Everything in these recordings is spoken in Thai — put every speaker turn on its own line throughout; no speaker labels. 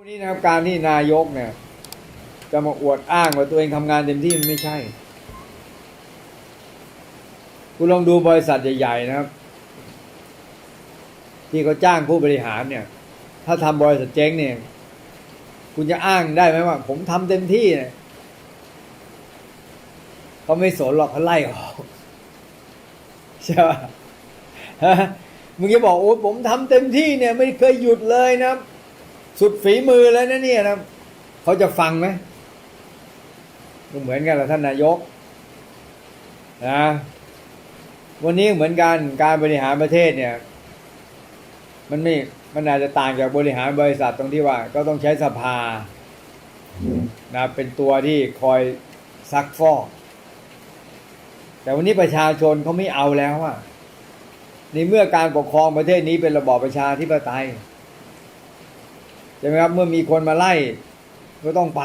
วันนี้นะครับการที่นายกเนี่ย จะมาอวดอ้างว่าตัวเองทำงานเต็มที่มันไม่ใช่ คุณลองดูบริษัทใหญ่ๆนะครับ ที่เขาจ้างผู้บริหารเนี่ย ถ้าทำบริษัทเจ๊งเนี่ย คุณจะอ้างได้ไหมว่า ผมทำเต็มที่เนี่ยเขาไม่สนหรอกเขาไล่ออกใช่ป่ะมึงจะบอกโอ้ผมทำเต็มที่เนี่ย ไม่เคยหยุดเลยนะ สุดฝีมือเลยนะเนี่ยนะเขาจะฟังไหมก็เหมือนกันละท่านนายกนะวันนี้เหมือนกันการบริหารประเทศเนี่ย มันไม่มันอาจจะต่างจากบริหารบริษัทตรงที่ว่า ก็ต้องใช้สภานะเป็นตัวที่คอยซักฟอก แต่วันนี้ประชาชนเขาไม่เอาแล้วอะในเมื่อการปกครองประเทศนี้เป็นระบอบประชาธิปไตย ใช่ไหมครับ เมื่อมีคนมาไล่ก็ต้องไป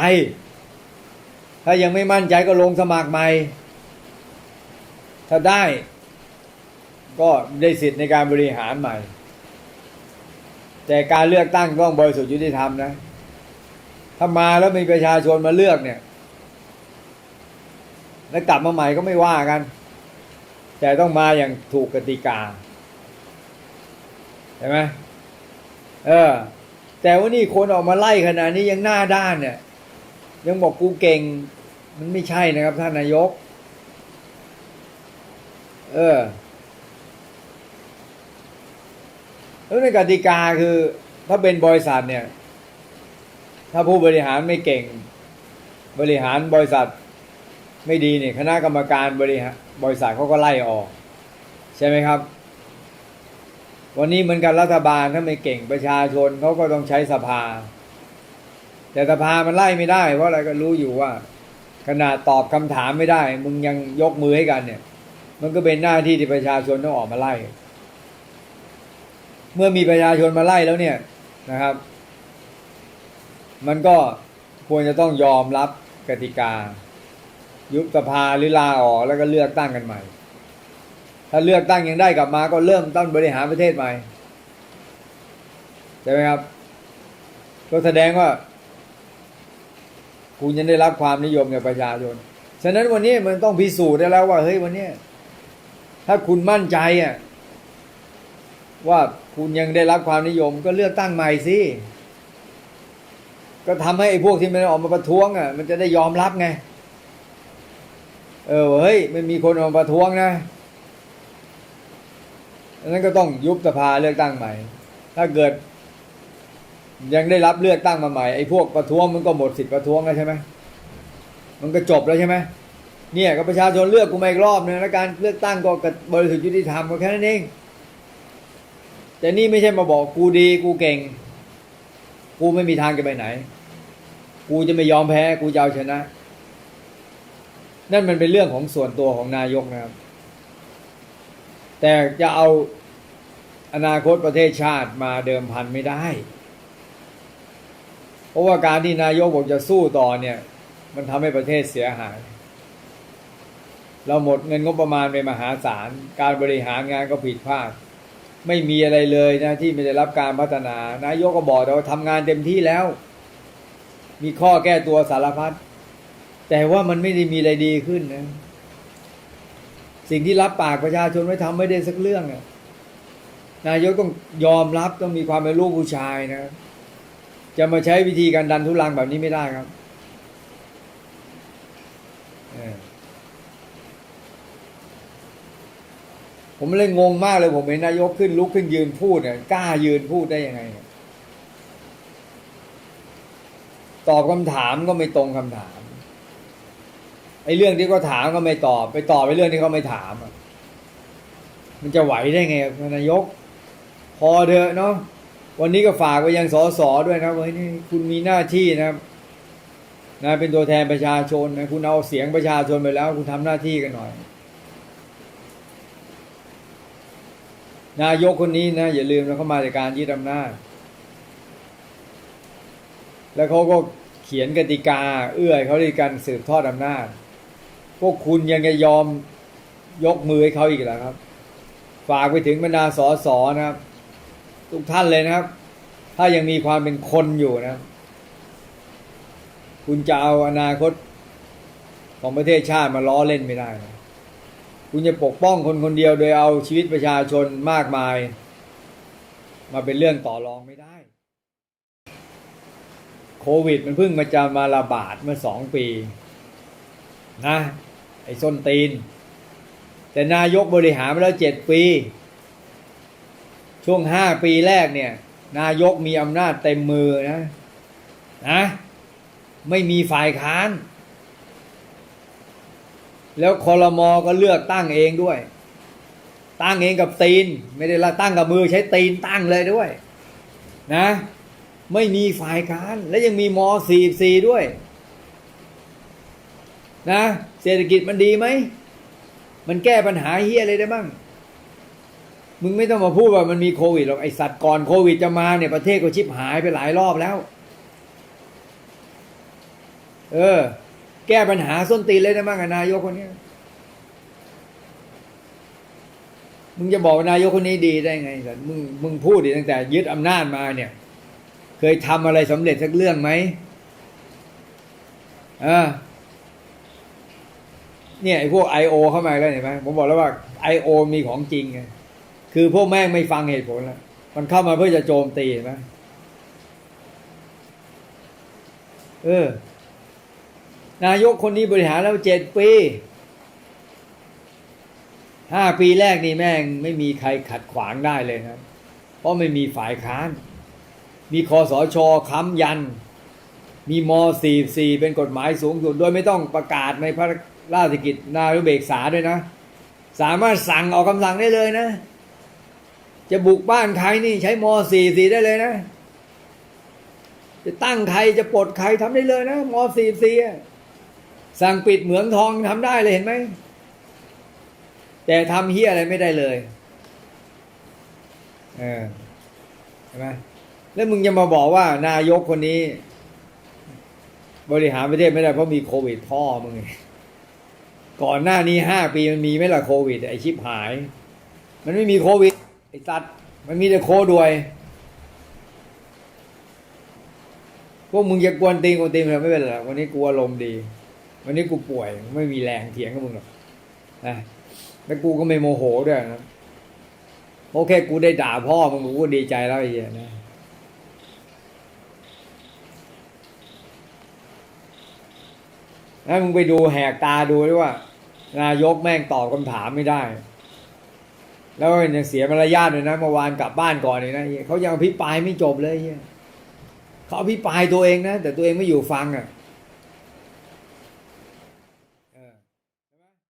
ถ้ายังไม่มั่นใจก็ลงสมัครใหม่ ถ้าได้ ก็ได้สิทธิ์ในการบริหารใหม่ แต่การเลือกตั้งต้องบริสุทธิ์ยุติธรรมนะ ถ้ามาแล้วมีประชาชนมาเลือกเนี่ย แล้วกลับมาใหม่ก็ไม่ว่ากัน แต่ต้องมาอย่างถูกกติกาใช่ไหมเออ แต่ว่านี่คนออกมาไล่ขนาดนี้ยังหน้าด้านเนี่ย ยังบอกกูเก่ง มันไม่ใช่นะครับท่านนายก เออ แล้วในกติกาคือ ถ้าเป็นบริษัทเนี่ย ถ้าผู้บริหารไม่เก่ง บริหารบริษัท ไม่ดีเนี่ยคณะกรรมการบริหารบริษัทเขาก็ไล่ออก ใช่ไหมครับ วันนี้เหมือนกันรัฐบาลถ้าไม่เก่งประชาชนเขาก็ต้องใช้สภา แต่สภามันไล่ไม่ได้ เพราะอะไรก็รู้อยู่ว่า ขนาดตอบคำถามไม่ได้ มึงยังยกมือให้กันเนี่ย มันก็เป็นหน้าที่ที่ประชาชนต้องออกมาไล่ เมื่อมีประชาชนมาไล่แล้วเนี่ยนะครับ มันก็ควรจะต้องยอมรับกติกา ยุบสภาหรือลาออกแล้วก็เลือกตั้งกันใหม่ ถ้าเลือกตั้งยังได้กลับมาก็เริ่มต้นบริหารประเทศใหม่ใช่ไหมครับ ก็แสดงว่า คุณยังได้รับความนิยมจากประชาชน ฉะนั้นวันนี้มันต้องพิสูจน์ได้แล้วว่าเฮ้ยวันนี้ถ้าคุณมั่นใจอะว่าคุณยังได้รับความนิยม ก็เลือกตั้งใหม่สิก็ทำให้ไอ้พวกที่มันออกมาประท้วงอะ มันจะได้ยอมรับไง เออเฮ้ยไม่มีคนออกมาประท้วงนะ ดังนั้นก็ต้องยุบสภาเลือกตั้งใหม่ ถ้าเกิด ยังได้รับเลือกตั้งมาใหม่ไอ้พวกประท้วงมันก็หมดสิทธิ์ประท้วงแล้วใช่ไหมมันก็จบแล้วใช่ไหมเนี่ยก็ประชาชนเลือกกูมาอีกรอบนึงแล้วการเลือกตั้งก็บริสุทธิ์ยุติธรรมก็แค่นั้นเอง แต่นี่ไม่ใช่มาบอกกูดีกูเก่ง กูไม่มีทางจะไปไหน กูจะไม่ยอมแพ้กูจะเอาชนะ นั่นมันเป็นเรื่องของส่วนตัวของนายกนะครับ แต่จะเอาอนาคตประเทศชาติมาเดิมพันไม่ได้ เพราะว่าการที่นายกบอกจะสู้ต่อเนี่ย มันทำให้ประเทศเสียหาย เราหมดเงินงบประมาณไปมหาศาล การบริหารงานก็ผิดพลาด ไม่มีอะไรเลยนะที่ไม่ได้รับการพัฒนา นายกก็บอกแต่ว่าทำงานเต็มที่แล้ว มีข้อแก้ตัวสารพัดแต่ว่ามันไม่ได้มีอะไรดีขึ้นนะ สิ่งที่รับปากประชาชนไว้ทำไม่ได้สักเรื่องนายกต้องยอมรับต้องมีความเป็นลูกผู้ชายนะครับจะมาใช้วิธีการดันทุลังแบบนี้ไม่ได้ครับผมเลยงงมากเลยผมเห็นนายกขึ้นลุกขึ้นยืนพูดเนี่ยกล้ายืนพูดได้ยังไงตอบคำถามก็ไม่ตรงคำถาม ไอ้เรื่องที่เขาถามก็ไม่ตอบ ไปตอบไปเรื่องที่เขาไม่ถามมันจะไหวได้ไงนายก พอเถอะเนาะวันนี้ก็ฝากไปยังสสด้วยนะว่านี่คุณมีหน้าที่นะนะเป็นตัวแทนประชาชนนะคุณเอาเสียงประชาชนไปแล้ว คุณทำหน้าที่กันหน่อย นายกคนนี้นะอย่าลืมนะเขามาจากการยึดอำนาจแล้วเขาก็เขียนกติกา เอื้อเขาในการสืบทอดอำนาจ พวกคุณยังจะยอมยกมือให้เขาอีกเหรอครับ ฝากไปถึงบรรดาสอสอนะครับ ทุกท่านเลยนะครับ ถ้ายังมีความเป็นคนอยู่นะครับ คุณจะเอาอนาคตของประเทศชาติมาล้อเล่นไม่ได้นะคุณจะปกป้องคนคนเดียวโดยเอาชีวิตประชาชนมากมาย มาเป็นเรื่องต่อรองไม่ได้ โควิดมันเพิ่งมาจะมาระบาดเมื่อสองปี นะ ไอ้ส้นตีน แต่นายกบริหารมาแล้วเจ็ดปี ช่วงห้าปีแรกเนี่ย นายกมีอำนาจเต็มมือนะนะไม่มีฝ่ายค้าน แล้วคอรมอก็เลือกตั้งเองด้วย ตั้งเองกับตีน ไม่ได้ละตั้งกับมือใช้ตีนตั้งเลยด้วย นะ ไม่มีฝ่ายค้าน และยังมีม .44 ด้วย นะเศรษฐกิจมันดีไหม มันแก้ปัญหาเฮียอะไรได้บ้าง มึงไม่ต้องมาพูดว่ามันมีโควิดหรอกไอสัตว์ก่อนโควิดจะมาเนี่ยประเทศก็ชิบหายไปหลายรอบแล้ว เออ แก้ปัญหาส้นตีนเลยได้บ้างนายกคนนี้มึงจะบอกนายกคนนี้ดีได้ไงสัตว์มึงมึงพูดดิตั้งแต่ ยึดอำนาจมาเนี่ย เคยทำอะไรสำเร็จสักเรื่องไหมอ่า เนี่ยไอ้พวก I.O. เข้ามาแล้วเห็นไหมผมบอกแล้วว่า I.O. มีของจริงไงคือพวกแม่งไม่ฟังเหตุผลแล้วมันเข้ามาเพื่อจะโจมตีเห็นไหมเออ นายกคนนี้บริหารแล้วเจ็ดปีห้าปีแรกนี่แม่งไม่มีใครขัดขวางได้เลยครับ เพราะไม่มีฝ่ายค้าน มีคอสชค้ำยัน มีม 44 เป็นกฎหมายสูงสุดโดยไม่ต้องประกาศในพระ ราชกิจนานุเบกษาด้วยนะ สามารถสั่งออกคำสั่งได้เลยนะ จะบุกบ้านใครนี่ใช้ม44ได้เลยนะ จะตั้งใครจะปลดใครทำได้เลยนะม44อะสั่งปิดเหมืองทองทำได้เลยเห็นไหม แต่ทำเฮียอะไรไม่ได้เลยเออใช่ไหมแล้วมึงจะมาบอกว่านายกคนนี้ บริหารประเทศไม่ได้เพราะมีโควิดพ่อมึง ก่อนหน้านี้ห้าปีมันมีไหมล่ะโควิด ไอชิบหาย มันไม่มีโควิด ไอสัตว์มันมีแต่โคด้วย พวกมึงจะกวนตีนกวนตีนเลยไม่เป็นไรหรอกวันนี้กูอารมณ์ดี วันนี้กูป่วยไม่มีแรงเถียงกับมึงหรอกนะแล้วกูก็ไม่โมโหด้วยนะโอเคกูได้ด่าพ่อมึงกูก็ดีใจแล้วไอ้เหี้ยนะแล้วมึงไปดูแหกตาดูด้วยว่า นายกแม่งตอบคำถามไม่ได้ แล้วยังเสียมารยาทเลยนะเมื่อวานกลับบ้านก่อนเลยนะเขายังอภิปรายไม่จบเลยเขาอภิปรายตัวเองนะแต่ตัวเองไม่อยู่ฟังอะ